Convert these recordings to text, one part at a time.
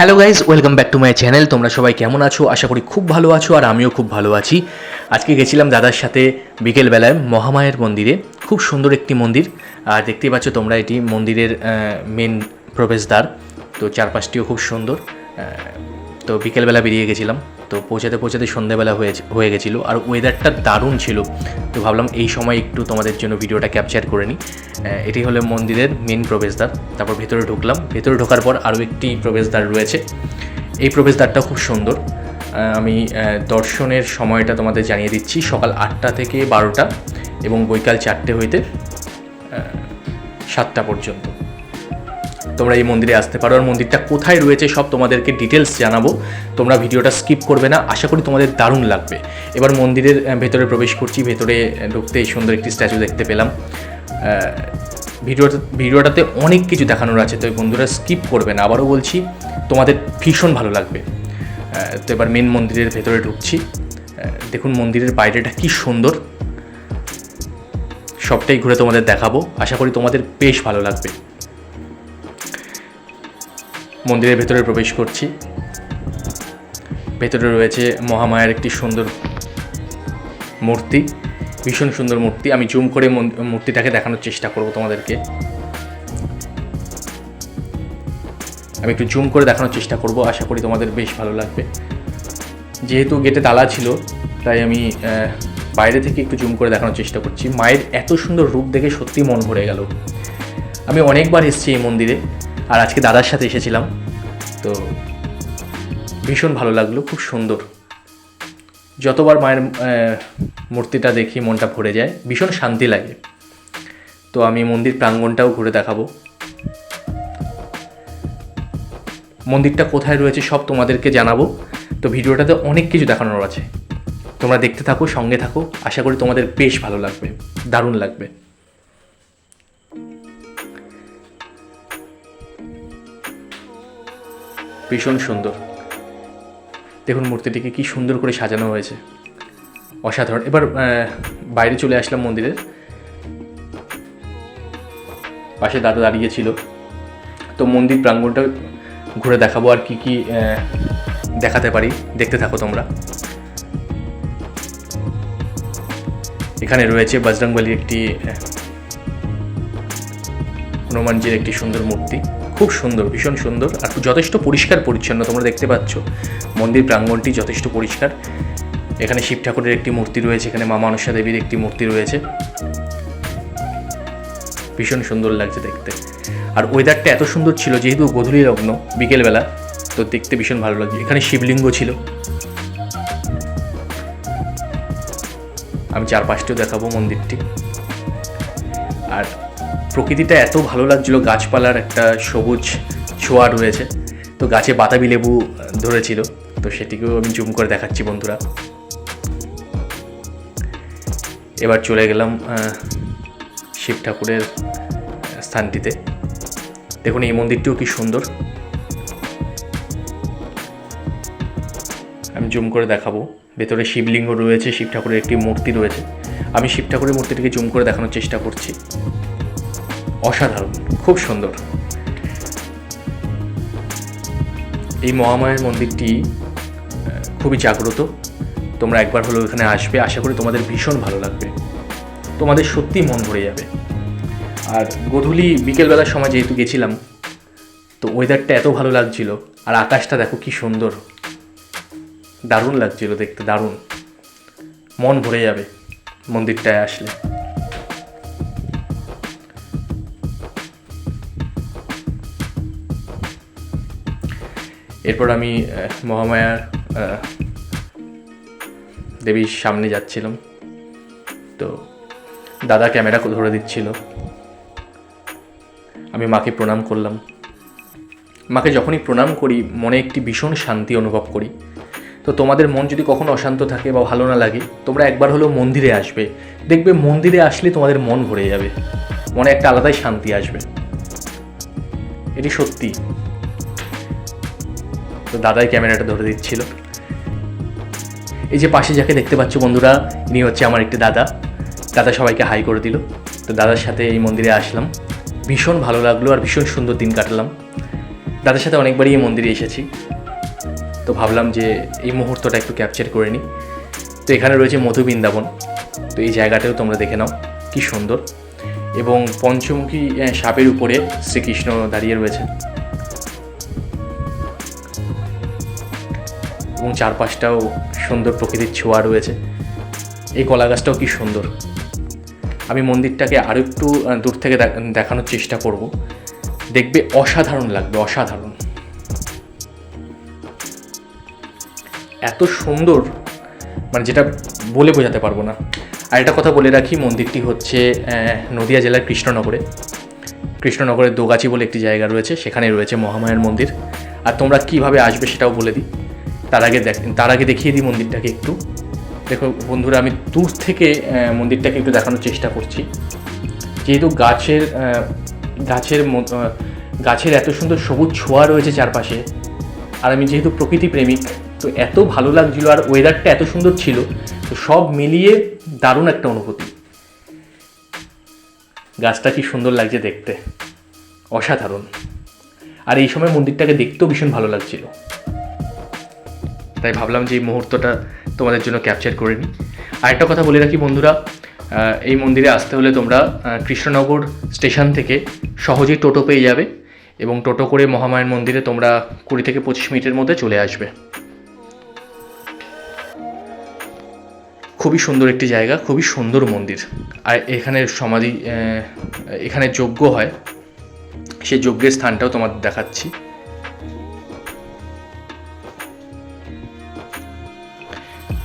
Hello guys welcome back to my channel তোমরা সবাই কেমন আছো? আশা করি খুব ভালো আছো আর আমিও খুব ভালো আছি। আজকে গেছিলাম দাদার সাথে বিকেলবেলায় মহামায়ের মন্দিরে। খুব সুন্দর একটি মন্দির। আর দেখতেই পাচ্ছ তোমরা এটি মন্দিরের মেন প্রবেশদ্বার। তো চারপাশটিও খুব সুন্দর। তো বিকেলবেলা বেরিয়ে গেছিলাম। তো পৌঁছাতে পৌঁছাতে সন্ধ্যাবেলা হয়ে হয়ে গেছিল আর ওয়েদারটা দারুণ ছিল। তো ভাবলাম এই সময় একটু তোমাদের জন্য ভিডিওটা ক্যাপচার করে নিই। এটি হলো মন্দিরের মেন প্রবেশদ্বার। তারপর ভেতরে ঢুকলাম। ভেতরে ঢোকার পর আরও একটি প্রবেশদ্বার রয়েছে। এই প্রবেশদ্বারটা খুব সুন্দর। আমি দর্শনের সময়টা তোমাদের জানিয়ে দিচ্ছি। সকাল আটটা থেকে বারোটা এবং বৈকাল চারটে হইতে সাতটা পর্যন্ত। তোমরা এই মন্দিরে আসতে পারো। আর মন্দিরটা কোথায় রয়েছে সব তোমাদেরকে ডিটেলস জানাব। তোমরা ভিডিওটা স্কিপ করবে না। আশা করি তোমাদের দারুণ লাগবে। এবার মন্দিরের ভেতরে প্রবেশ করছি। ভেতরে ঢুকতে সুন্দর একটি স্ট্যাচু দেখতে পেলাম। ভিডিওটা, ভিডিওটাতে অনেক কিছু দেখানোর আছে। তো বন্ধুরা স্কিপ করবে না। আবারও বলছি, তোমাদের ভীষণ ভালো লাগবে। তো এবার মেন মন্দিরের ভেতরে ঢুকছি। দেখুন মন্দিরের বাইরেটা কি সুন্দর। সবটাই ঘুরে তোমাদের দেখাবো। আশা করি তোমাদের বেশ ভালো লাগবে। মন্দিরের ভেতরে প্রবেশ করছি। ভেতরে রয়েছে মহামায়ার একটি সুন্দর মূর্তি, ভীষণ সুন্দর মূর্তি। আমি জুম করে মূর্তিটাকে দেখানোর চেষ্টা করব তোমাদেরকে। আমি একটু জুম করে দেখানোর চেষ্টা করব, আশা করি তোমাদের বেশ ভালো লাগবে। যেহেতু গেটে তালা ছিল, তাই আমি বাইরে থেকে একটু জুম করে দেখানোর চেষ্টা করছি। মায়ের এত সুন্দর রূপ দেখে সত্যি মন ভরে গেল। আমি অনেকবার এসেছি এই মন্দিরে। আর আজকে দাদার সাথে এসেছিলাম। তো ভীষণ ভালো লাগল, খুব সুন্দর। যতবার মায়ের মূর্তিটা দেখি মনটা ভরে যায়, ভীষণ শান্তি লাগে। তো আমি মন্দির প্রাঙ্গণটাও ঘুরে দেখাবো। মন্দিরটা কোথায় রয়েছে সব তোমাদেরকে জানাব। তো ভিডিওটাতে অনেক কিছু দেখানোর আছে। তোমরা দেখতে থাকো, সঙ্গে থাকো, আশা করি তোমাদের বেশ ভালো লাগবে, দারুণ লাগবে। ভীষণ সুন্দর। দেখুন মূর্তিটিকে কি সুন্দর করে সাজানো হয়েছে। অসাধারণ। এবার বাইরে চলে আসলাম মন্দিরের। পাশে দাদা দাঁড়িয়েছিল তো মন্দির প্রাঙ্গণটা ঘুরে দেখাবো আর কি কি দেখাতে পারি। দেখতে থাকো তোমরা। এখানে রয়েছে বজরংবলির একটি হনুমানজির একটি সুন্দর মূর্তি। খুব সুন্দর, ভীষণ সুন্দর আর যথেষ্ট পরিষ্কার পরিচ্ছন্ন, তোমরা দেখতে পাচ্ছ। মন্দির প্রাঙ্গণটি যথেষ্ট পরিষ্কার। এখানে শিব ঠাকুরের একটি মূর্তি রয়েছে, এখানে মা মনসা দেবীর একটি মূর্তি রয়েছে। ভীষণ সুন্দর লাগছে দেখতে। আর ওয়েদারটা এত সুন্দর ছিল, যেহেতু গধূলি লগ্ন, বিকেলবেলা, তো দেখতে ভীষণ ভালো লাগছে। এখানে শিবলিঙ্গ ছিল। আমি চারপাশটিও দেখাবো মন্দিরটি। আর প্রকৃতিটা এত ভালো লাগছিল, গাছপালার একটা সবুজ ছোঁয়া রয়েছে। তো গাছে বাতাবি লেবু ধরেছিল, তো সেটিকেও আমি জুম করে দেখাচ্ছি বন্ধুরা। এবার চলে গেলাম শিব ঠাকুরের স্থানটিতে। দেখুন, এই মন্দিরটিও কি সুন্দর। আমি জুম করে দেখাবো। ভেতরে শিবলিঙ্গ রয়েছে, শিব ঠাকুরের একটি মূর্তি রয়েছে। আমি শিব ঠাকুরের মূর্তিটিকে জুম করে দেখানোর চেষ্টা করছি। অসাধারণ, খুব সুন্দর। এই মহামায়ের মন্দিরটি খুবই জাগ্রত। তোমরা একবার হলেও এখানে আসবে, আশা করি তোমাদের ভীষণ ভালো লাগবে। তোমাদের সত্যি মন ভরে যাবে। আর গধূলি বিকেলবেলার সময় যেহেতু গেছিলাম, তো ওয়েদারটা এত ভালো লাগছিল, আর আকাশটা দেখো কি সুন্দর। দারুণ লাগছিল দেখতে, দারুণ। মন ভরে যাবে মন্দিরটায় আসলে। এরপর আমি মহামায়ার দেবীর সামনে যাচ্ছিলাম। তো দাদা ক্যামেরা ধরে দিচ্ছিল। আমি মাকে প্রণাম করলাম। মাকে যখনই প্রণাম করি, মনে একটি ভীষণ শান্তি অনুভব করি। তো তোমাদের মন যদি কখনো অশান্ত থাকে বা ভালো না লাগে, তোমরা একবার হলেও মন্দিরে আসবে। দেখবে মন্দিরে আসলে তোমাদের মন ভরে যাবে। মনে একটা আলাদাই শান্তি আসবে। এটি সত্যি। তো দাদাই ক্যামেরাটা ধরে দিচ্ছিল। এই যে পাশে যাকে দেখতে পাচ্ছ বন্ধুরা, ইনি হচ্ছে আমার একটি দাদা। দাদা সবাইকে হাই করে দিল। তো দাদার সাথে এই মন্দিরে আসলাম। ভীষণ ভালো লাগল আর ভীষণ সুন্দর দিন কাটালাম। দাদার সাথে অনেকবারই এই মন্দিরে এসেছি। তো ভাবলাম যে এই মুহূর্তটা একটু ক্যাপচার করে নিই। তো এখানে রয়েছে মধু বৃন্দাবন। তো এই জায়গাটাও তোমরা দেখে নাও, কি সুন্দর। এবং পঞ্চমুখী সাপের উপরে শ্রীকৃষ্ণ দাঁড়িয়ে রয়েছে এবং চারপাশটাও সুন্দর প্রকৃতির ছোঁয়া রয়েছে। এই কলা গাছটাও কি সুন্দর। আমি মন্দিরটাকে আরও একটু দূর থেকে দেখানোর চেষ্টা করব। দেখবে অসাধারণ লাগবে, অসাধারণ। এত সুন্দর মানে যেটা বলে বোঝাতে পারব না। আর একটা কথা বলে রাখি, মন্দিরটি হচ্ছে নদিয়া জেলার কৃষ্ণনগরে। কৃষ্ণনগরের দোগাছি বলে একটি জায়গা রয়েছে, সেখানে রয়েছে মহামায়ার মন্দির। আর তোমরা কীভাবে আসবে সেটাও বলে দিই। তার আগে দেখ, তার আগে দেখিয়ে দিই মন্দিরটাকে একটু। দেখো বন্ধুরা, আমি দূর থেকে মন্দিরটাকে একটু দেখানোর চেষ্টা করছি। যেহেতু গাছের গাছের গাছের এত সুন্দর সবুজ ছোঁয়া রয়েছে চারপাশে, আর আমি যেহেতু প্রকৃতি প্রেমিক, তো এত ভালো লাগছিল আর ওয়েদারটা এত সুন্দর ছিল, তো সব মিলিয়ে দারুণ একটা অনুভূতি। গাছটা কি সুন্দর লাগছে দেখতে। অসাধারণ। আর এই সময় মন্দিরটাকে দেখতেও ভীষণ ভালো লাগছিল। তাই ভাবলাম যে এই মুহূর্তটা তোমাদের জন্য ক্যাপচার করে নিই। আর একটা কথা বলে রাখি বন্ধুরা এই মন্দিরে আসতে হলে তোমরা কৃষ্ণনগর স্টেশন থেকে সহজেই টোটো পেয়ে যাবে এবং টোটো করে মহামায়ের মন্দিরে তোমরা কুড়ি থেকে পঁচিশ মিনিটের মধ্যে চলে আসবে। খুবই সুন্দর একটি জায়গা, খুবই সুন্দর মন্দির। আর এখানের সমাধি এখানে যজ্ঞ হয়। সেই যজ্ঞের স্থানটাও তোমাদের দেখাচ্ছি।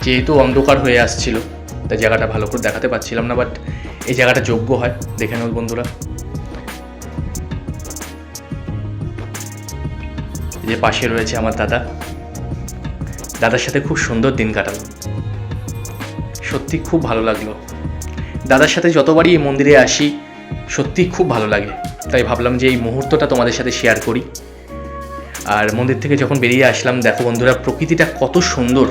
যেহেতু অন্ধকার হয়ে আসছিল, তাই জায়গাটা ভালো করে দেখাতে পারছিলাম না বাট এই জায়গাটা যোগ্য হয়, দেখে নেব বন্ধুরা। যে পাশে রয়েছে আমার দাদা। দাদার সাথে খুব সুন্দর দিন কাটালাম সত্যি খুব ভালো লাগল। দাদার সাথে যতবারই এই মন্দিরে আসি, সত্যি খুব ভালো লাগে। তাই ভাবলাম যে এই মুহূর্তটা তোমাদের সাথে শেয়ার করি। আর মন্দির থেকে যখন বেরিয়ে আসলাম, দেখো বন্ধুরা, প্রকৃতিটা কত সুন্দর।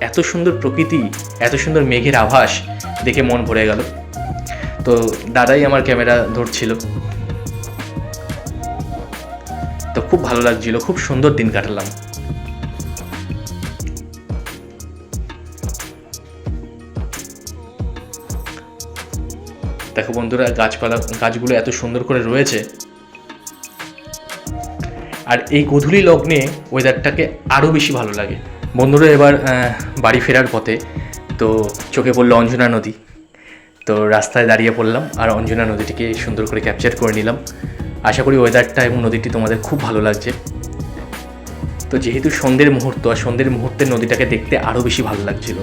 এত সুন্দর প্রকৃতি, এত সুন্দর মেঘের আভাস দেখে মন ভরে গেল। তো দাদাই আমার ক্যামেরা ধরছিল। তো খুব ভালো লাগছিল, খুব সুন্দর দিন কাটালাম। দেখো বন্ধুরা, গাছপালা, গাছগুলো এত সুন্দর করে রয়েছে। আর এই গধূলি লগ্নে ওয়েদারটাকে আরও বেশি ভালো লাগে। বন্ধুরা, এবার বাড়ি ফেরার পথে তো চোখে পড়ল অঞ্জনা নদী। তো রাস্তায় দাঁড়িয়ে পড়লাম আর অঞ্জনা নদীটিকে সুন্দর করে ক্যাপচার করে নিলাম। আশা করি ওয়েদারটা এবং নদীটি তোমাদের খুব ভালো লাগছে। তো যেহেতু সন্ধ্যের মুহূর্ত, আর সন্ধ্যের মুহূর্তে নদীটাকে দেখতে আরও বেশি ভালো লাগছিল।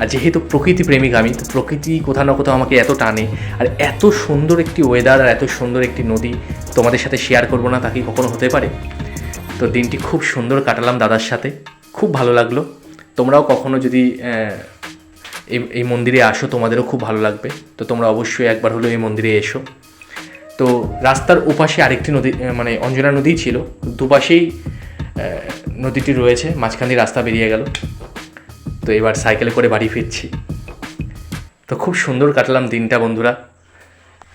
আর যেহেতু প্রকৃতি প্রেমিক আমি তো প্রকৃতি কোথাও না কোথাও আমাকে এত টানে। আর এত সুন্দর একটি ওয়েদার আর এত সুন্দর একটি নদী তোমাদের সাথে শেয়ার করব না, তা কি কখনো হতে পারে? তো দিনটি খুব সুন্দর কাটালাম দাদার সাথে। খুব ভালো লাগল। তোমরাও কখনো যদি এই এই মন্দিরে আসো, তোমাদেরও খুব ভালো লাগবে। তো তোমরা অবশ্যই একবার হলেও এই মন্দিরে এসো। তো রাস্তার ওপাশে আরেকটি নদী মানে অঞ্জনা নদী ছিল। দুপাশেই নদীটি রয়েছে, মাঝখান দিয়ে রাস্তা বেরিয়ে গেল। তো এবার সাইকেলে করে বাড়ি ফিরছি। তো খুব সুন্দর কাটলাম দিনটা বন্ধুরা।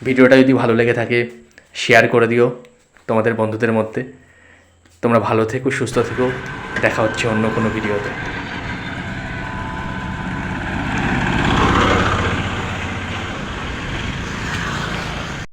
ভিডিওটা যদি ভালো লেগে থাকে শেয়ার করে দিও তোমাদের বন্ধুদের মধ্যে। তোমরা ভালো থেকো, সুস্থ থেকো। দেখা হচ্ছে অন্য কোনো ভিডিওতে।